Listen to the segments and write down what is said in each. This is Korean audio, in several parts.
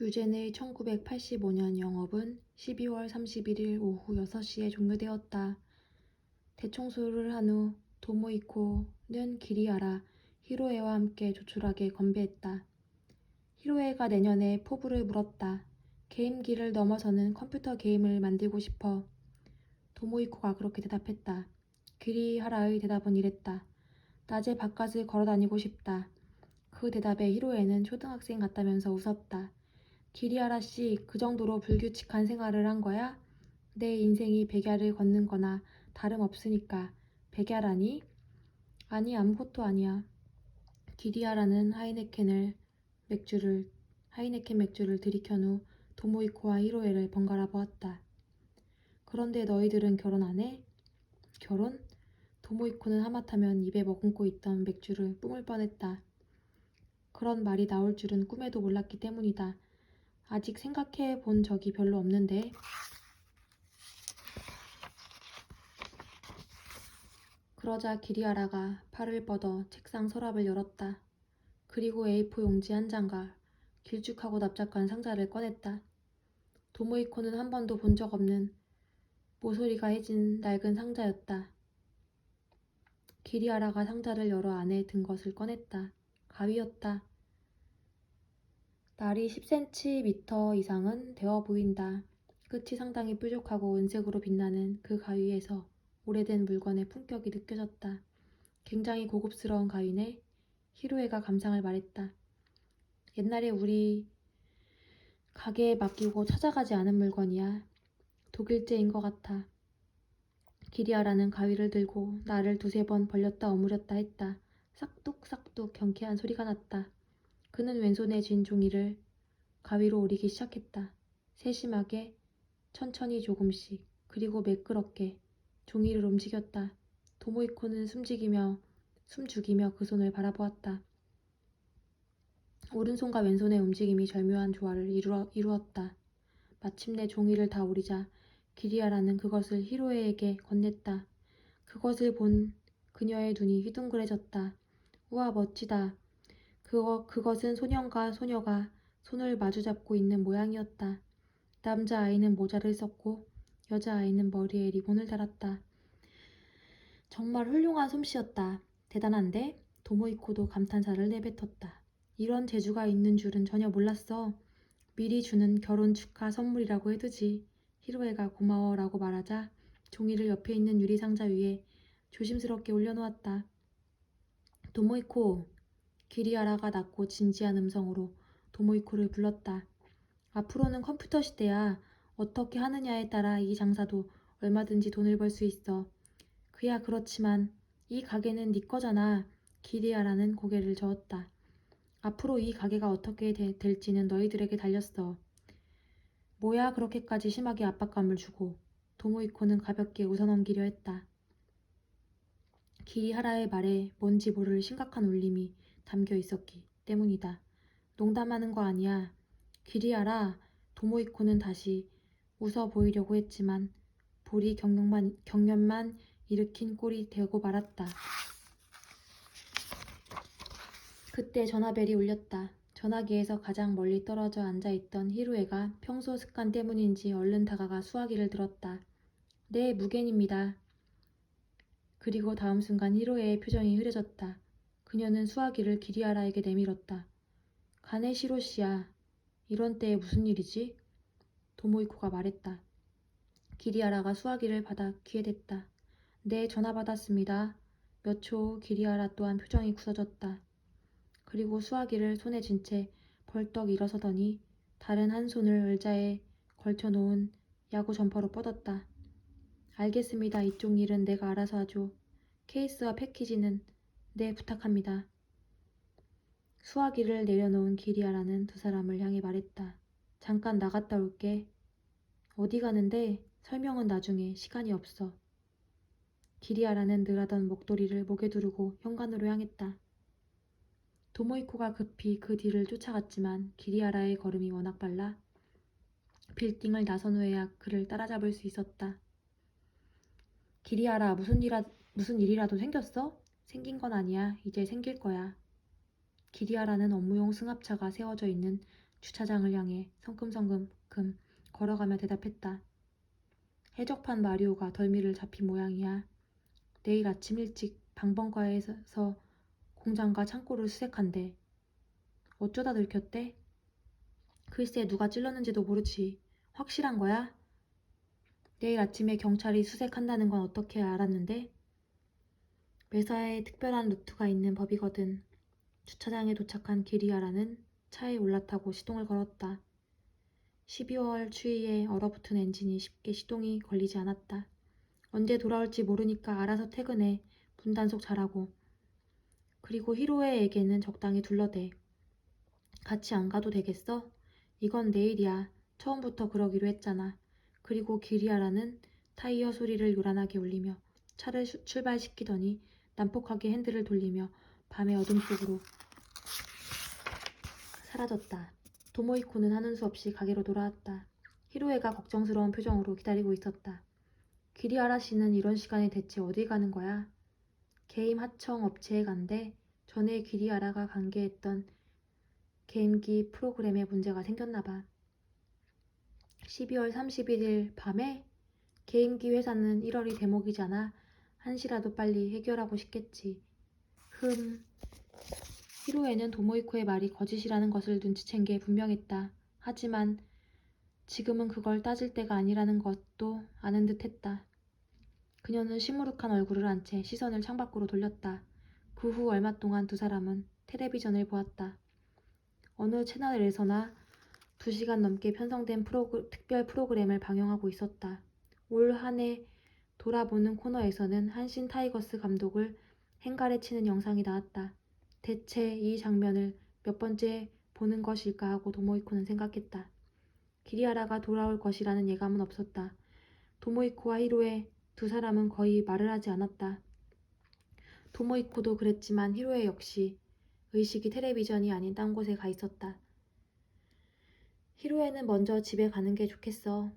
뮤젠의 1985년 영업은 12월 31일 오후 6시에 종료되었다. 대청소를 한 후 도모이코는 기리아라 히로에와 함께 조촐하게 건배했다. 히로에가 내년에 포부를 물었다. 게임기를 넘어서는 컴퓨터 게임을 만들고 싶어. 도모이코가 그렇게 대답했다. 기리하라의 대답은 이랬다. 낮에 바깥을 걸어다니고 싶다. 그 대답에 히로에는 초등학생 같다면서 웃었다. 기리아라 씨, 그 정도로 불규칙한 생활을 한 거야? 내 인생이 백야를 걷는 거나 다름없으니까. 백야라니? 아니, 아무것도 아니야. 기리아라는 하이네켄을 맥주를 하이네켄 맥주를 들이켠 후 도모이코와 히로에를 번갈아 보았다. 그런데 너희들은 결혼 안 해? 결혼? 도모이코는 하마터면 입에 머금고 있던 맥주를 뿜을 뻔했다. 그런 말이 나올 줄은 꿈에도 몰랐기 때문이다. 아직 생각해 본 적이 별로 없는데. 그러자 기리아라가 팔을 뻗어 책상 서랍을 열었다. 그리고 A4 용지 한 장과 길쭉하고 납작한 상자를 꺼냈다. 도모이코는 한 번도 본 적 없는 모서리가 해진 낡은 상자였다. 기리아라가 상자를 열어 안에 든 것을 꺼냈다. 가위였다. 날이 10cm 이상은 되어 보인다. 끝이 상당히 뾰족하고 은색으로 빛나는 그 가위에서 오래된 물건의 품격이 느껴졌다. 굉장히 고급스러운 가위네. 히로에가 감상을 말했다. 옛날에 우리 가게에 맡기고 찾아가지 않은 물건이야. 독일제인 것 같아. 기리아라는 가위를 들고 나를 두세 번 벌렸다 어무렸다 했다. 싹둑싹둑 경쾌한 소리가 났다. 그는 왼손에 쥔 종이를 가위로 오리기 시작했다. 세심하게, 천천히 조금씩, 그리고 매끄럽게 종이를 움직였다. 도모이코는 숨죽이며 숨죽이며 그 손을 바라보았다. 오른손과 왼손의 움직임이 절묘한 조화를 이루어, 이루었다. 마침내 종이를 다 오리자 기리아라는 그것을 히로에에게 건넸다. 그것을 본 그녀의 눈이 휘둥그레졌다. 우와 멋지다. 그거, 그것은 소년과 소녀가 손을 마주잡고 있는 모양이었다. 남자아이는 모자를 썼고 여자아이는 머리에 리본을 달았다. 정말 훌륭한 솜씨였다. 대단한데? 도모이코도 감탄사를 내뱉었다. 이런 재주가 있는 줄은 전혀 몰랐어. 미리 주는 결혼 축하 선물이라고 해두지. 히로에가 고마워라고 말하자 종이를 옆에 있는 유리 상자 위에 조심스럽게 올려놓았다. 도모이코, 기리아라가 낮고 진지한 음성으로 도모이코를 불렀다. 앞으로는 컴퓨터 시대야. 어떻게 하느냐에 따라 이 장사도 얼마든지 돈을 벌 수 있어. 그야 그렇지만 이 가게는 네 거잖아. 기리아라는 고개를 저었다. 앞으로 이 가게가 어떻게 되- 될지는 너희들에게 달렸어. 뭐야 그렇게까지 심하게 압박감을 주고 도모이코는 가볍게 웃어넘기려 했다. 기리하라의 말에 뭔지 모를 심각한 울림이 담겨 있었기 때문이다. 농담하는 거 아니야. 기리하라. 도모이코는 다시 웃어 보이려고 했지만 볼이 경련만, 경련만 일으킨 꼴이 되고 말았다. 그때 전화벨이 울렸다. 전화기에서 가장 멀리 떨어져 앉아 있던 히로에가 평소 습관 때문인지 얼른 다가가 수화기를 들었다. 네, 무겐입니다. 그리고 다음 순간 히로에의 표정이 흐려졌다. 그녀는 수화기를 기리아라에게 내밀었다. 가네시로 씨야. 이런 때에 무슨 일이지? 도모이코가 말했다. 기리아라가 수화기를 받아 귀에 댔다. 네, 전화 받았습니다. 몇 초 후 기리아라 또한 표정이 굳어졌다. 그리고 수화기를 손에 쥔 채 벌떡 일어서더니 다른 한 손을 의자에 걸쳐놓은 야구 점퍼로 뻗었다. 알겠습니다. 이쪽 일은 내가 알아서 하죠. 케이스와 패키지는 네 부탁합니다. 수화기를 내려놓은 기리아라는 두 사람을 향해 말했다. 잠깐 나갔다 올게. 어디 가는데 설명은 나중에 시간이 없어. 기리아라는 늘 하던 목도리를 목에 두르고 현관으로 향했다. 도모이코가 급히 그 뒤를 쫓아갔지만 기리아라의 걸음이 워낙 빨라 빌딩을 나선 후에야 그를 따라잡을 수 있었다. 기리아라 무슨 일이라, 무슨 일이라도 생겼어? 생긴 건 아니야. 이제 생길 거야. 기리아라는 업무용 승합차가 세워져 있는 주차장을 향해 성큼성큼 걸어가며 대답했다. 해적판 마리오가 덜미를 잡힌 모양이야. 내일 아침 일찍 방번과에서 공장과 창고를 수색한대. 어쩌다 들켰대? 글쎄 누가 찔렀는지도 모르지. 확실한 거야? 내일 아침에 경찰이 수색한다는 건 어떻게 알았는데? 매사에 특별한 루트가 있는 법이거든. 주차장에 도착한 기리아라는 차에 올라타고 시동을 걸었다. 12월 추위에 얼어붙은 엔진이 쉽게 시동이 걸리지 않았다. 언제 돌아올지 모르니까 알아서 퇴근해. 분단속 잘하고. 그리고 히로에에게는 적당히 둘러대. 같이 안 가도 되겠어? 이건 내일이야. 처음부터 그러기로 했잖아. 그리고 기리아라는 타이어 소리를 요란하게 울리며 차를 슈- 출발시키더니 난폭하게 핸들을 돌리며 밤의 어둠 속으로 사라졌다. 도모이코는 하는 수 없이 가게로 돌아왔다. 히로에가 걱정스러운 표정으로 기다리고 있었다. 기리아라 씨는 이런 시간에 대체 어디 가는 거야? 게임 하청 업체에 간대. 전에 기리아라가 관계했던 게임기 프로그램에 문제가 생겼나 봐. 12월 31일 밤에 게임기 회사는 1월이 대목이잖아. 한시라도 빨리 해결하고 싶겠지. 흠. 히로에는 도모이코의 말이 거짓이라는 것을 눈치챈 게 분명했다. 하지만 지금은 그걸 따질 때가 아니라는 것도 아는 듯 했다. 그녀는 시무룩한 얼굴을 한채 시선을 창밖으로 돌렸다. 그 후 얼마 동안 두 사람은 텔레비전을 보았다. 어느 채널에서나 두 시간 넘게 편성된 프로그, 특별 프로그램을 방영하고 있었다. 올 한 해 돌아보는 코너에서는 한신 타이거스 감독을 행가래 치는 영상이 나왔다. 대체 이 장면을 몇 번째 보는 것일까 하고 도모이코는 생각했다. 기리아라가 돌아올 것이라는 예감은 없었다. 도모이코와 히로에 두 사람은 거의 말을 하지 않았다. 도모이코도 그랬지만 히로에 역시 의식이 텔레비전이 아닌 딴 곳에 가 있었다. 히로에는 먼저 집에 가는 게 좋겠어.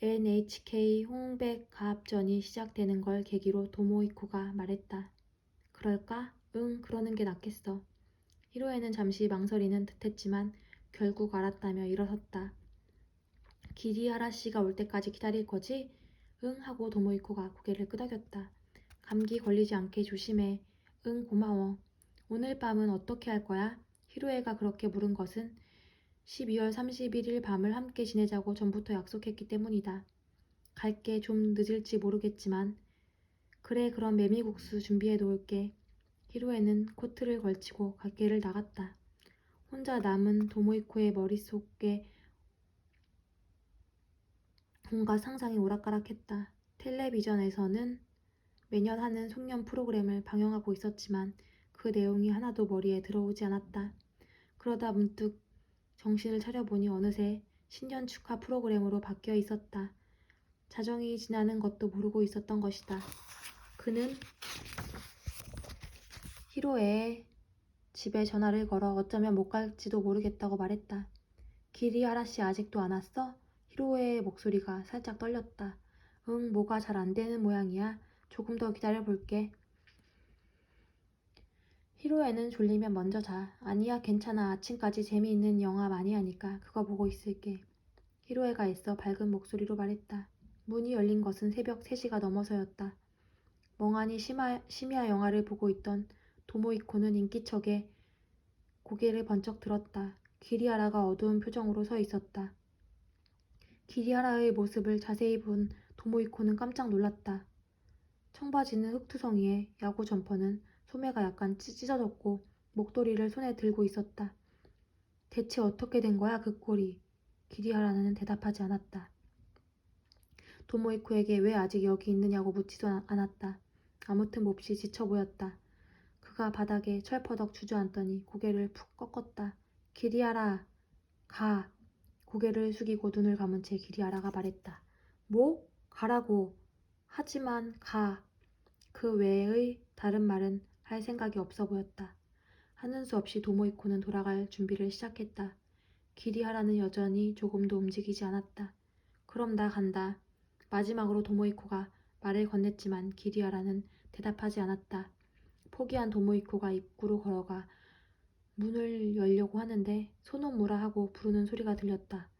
NHK 홍백 가합전이 시작되는 걸 계기로 도모이코가 말했다. 그럴까? 응, 그러는 게 낫겠어. 히로에는 잠시 망설이는 듯했지만 결국 알았다며 일어섰다. 기리하라 씨가 올 때까지 기다릴 거지? 응 하고 도모이코가 고개를 끄덕였다. 감기 걸리지 않게 조심해. 응 고마워. 오늘 밤은 어떻게 할 거야? 히로에가 그렇게 물은 것은 12월 31일 밤을 함께 지내자고 전부터 약속했기 때문이다. 갈게 좀 늦을지 모르겠지만 그래 그럼 메밀국수 준비해 놓을게. 히로에는 코트를 걸치고 가게를 나갔다. 혼자 남은 도모이코의 머릿속에 온갖 상상이 오락가락했다. 텔레비전에서는 매년 하는 송년 프로그램을 방영하고 있었지만 그 내용이 하나도 머리에 들어오지 않았다. 그러다 문득 정신을 차려보니 어느새 신년 축하 프로그램으로 바뀌어 있었다. 자정이 지나는 것도 모르고 있었던 것이다. 그는 히로에 집에 전화를 걸어 어쩌면 못 갈지도 모르겠다고 말했다. 기리하라 씨 아직도 안 왔어? 히로에의 목소리가 살짝 떨렸다. 응, 뭐가 잘 안 되는 모양이야. 조금 더 기다려 볼게. 히로에는 졸리면 먼저 자. 아니야, 괜찮아. 아침까지 재미있는 영화 많이 하니까 그거 보고 있을게. 히로에가 애써 밝은 목소리로 말했다. 문이 열린 것은 새벽 3시가 넘어서였다. 멍하니 심야, 심야 영화를 보고 있던 도모이코는 인기척에 고개를 번쩍 들었다. 기리하라가 어두운 표정으로 서 있었다. 기리하라의 모습을 자세히 본 도모이코는 깜짝 놀랐다. 청바지는 흑투성이에 야구 점퍼는 소매가 약간 찢- 찢어졌고 목도리를 손에 들고 있었다. 대체 어떻게 된 거야 그 꼴이? 기리하라는 대답하지 않았다. 도모이코에게 왜 아직 여기 있느냐고 묻지도 않- 않았다. 아무튼 몹시 지쳐 보였다. 그가 바닥에 철퍼덕 주저앉더니 고개를 푹 꺾었다. 기리하라, 가. 고개를 숙이고 눈을 감은 채 기리하라가 말했다. 뭐? 가라고. 하지만 가. 그 외의 다른 말은 할 생각이 없어 보였다. 하는 수 없이 도모이코는 돌아갈 준비를 시작했다. 기리하라는 여전히 조금도 움직이지 않았다. 그럼 나 간다. 마지막으로 도모이코가 말을 건넸지만 기리하라는 대답하지 않았다. 포기한 도모이코가 입구로 걸어가 문을 열려고 하는데 소노무라 하고 부르는 소리가 들렸다.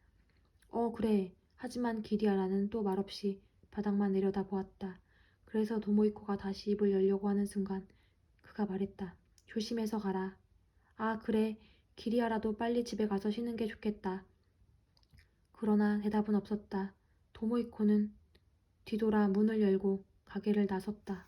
어, 그래. 하지만 기리아라는 또 말없이 바닥만 내려다 보았다. 그래서 도모이코가 다시 입을 열려고 하는 순간 그가 말했다. 조심해서 가라. 아, 그래. 기리아라도 빨리 집에 가서 쉬는 게 좋겠다. 그러나 대답은 없었다. 도모이코는 뒤돌아 문을 열고 가게를 나섰다.